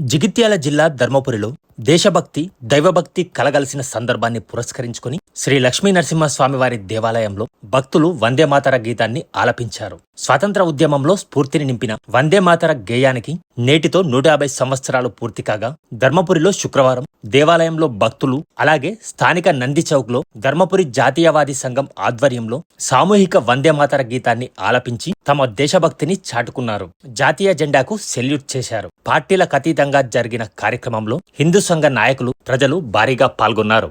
జగిత్యాల జిల్లా ధర్మపురిలో దేశభక్తి దైవభక్తి కలగలిసిన సందర్భాన్ని పురస్కరించుకుని శ్రీ లక్ష్మీ నరసింహస్వామివారి దేవాలయంలో భక్తులు వందేమాతర గీతాన్ని ఆలపించారు. స్వాతంత్ర ఉద్యమంలో స్ఫూర్తిని నింపిన వందేమాతర గేయానికి నేటితో నూట యాభై సంవత్సరాలు పూర్తి కాగా ధర్మపురిలో శుక్రవారం దేవాలయంలో భక్తులు అలాగే స్థానిక నంది చౌక్లో ధర్మపురి జాతీయవాది సంఘం ఆధ్వర్యంలో సామూహిక వందేమాతర గీతాన్ని ఆలపించి తమ దేశభక్తిని చాటుకున్నారు. జాతీయ జెండాకు సెల్యూట్ చేశారు. పార్టీలకు అతీతంగా జరిగిన కార్యక్రమంలో హిందూ సంఘ నాయకులు ప్రజలు భారీగా పాల్గొన్నారు.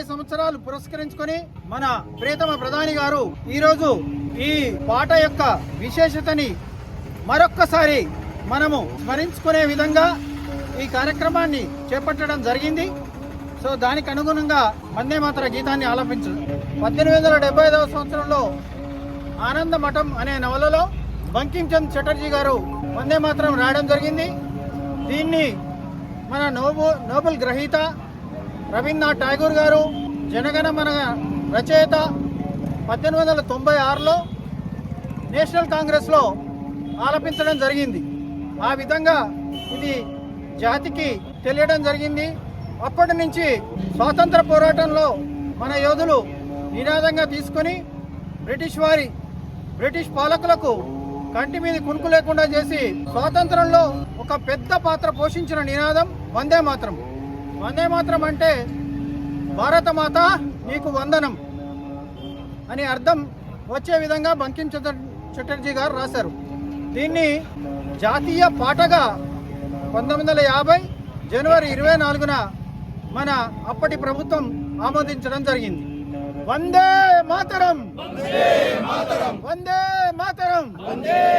నూట సంవత్సరాలు పురస్కరించుకొని మన ప్రియతమ ప్రధాని గారు ఈరోజు ఈ పాట యొక్క విశేషతని మరొక్కసారి మనము స్మరించుకునే విధంగా ఈ కార్యక్రమాన్ని చేపట్టడం జరిగింది. సో దానికి అనుగుణంగా వందే మాతర గీతాన్ని ఆలపించు. పద్దెనిమిది వందల డెబ్బై ఐదవ సంవత్సరంలో ఆనంద మఠం అనే నవలలో బంకించంద్ చటర్జీ గారు వందే మాత్రం రాయడం జరిగింది. దీన్ని మన నోబు నోబెల్ గ్రహీత రవీంద్రనాథ్ ఠాగూర్ గారు జనగణమన రచయిత పద్దెనిమిది వందల తొంభై ఆరులో నేషనల్ కాంగ్రెస్లో ఆలపించడం జరిగింది. ఆ విధంగా ఇది జాతికి తెలియడం జరిగింది. అప్పటి నుంచి స్వాతంత్ర పోరాటంలో మన యోధులు నినాదంగా తీసుకొని బ్రిటిష్ వారి బ్రిటిష్ పాలకులకు కంటి మీద కునుకు లేకుండా చేసి స్వాతంత్రంలో ఒక పెద్ద పాత్ర పోషించిన నినాదం వందే మాత్రం. వందే మాత్రం అంటే భారత మాత నీకు వందనం అని అర్థం వచ్చే విధంగా బంకిం చటర్ చటర్జీ గారు రాశారు. దీన్ని జాతీయ పాటగా పంతొమ్మిది వందల యాభై జనవరి ఇరవై నాలుగున మన అప్పటి ప్రభుత్వం ఆమోదించడం జరిగింది. వందే మాతరం! వందే మాతరం!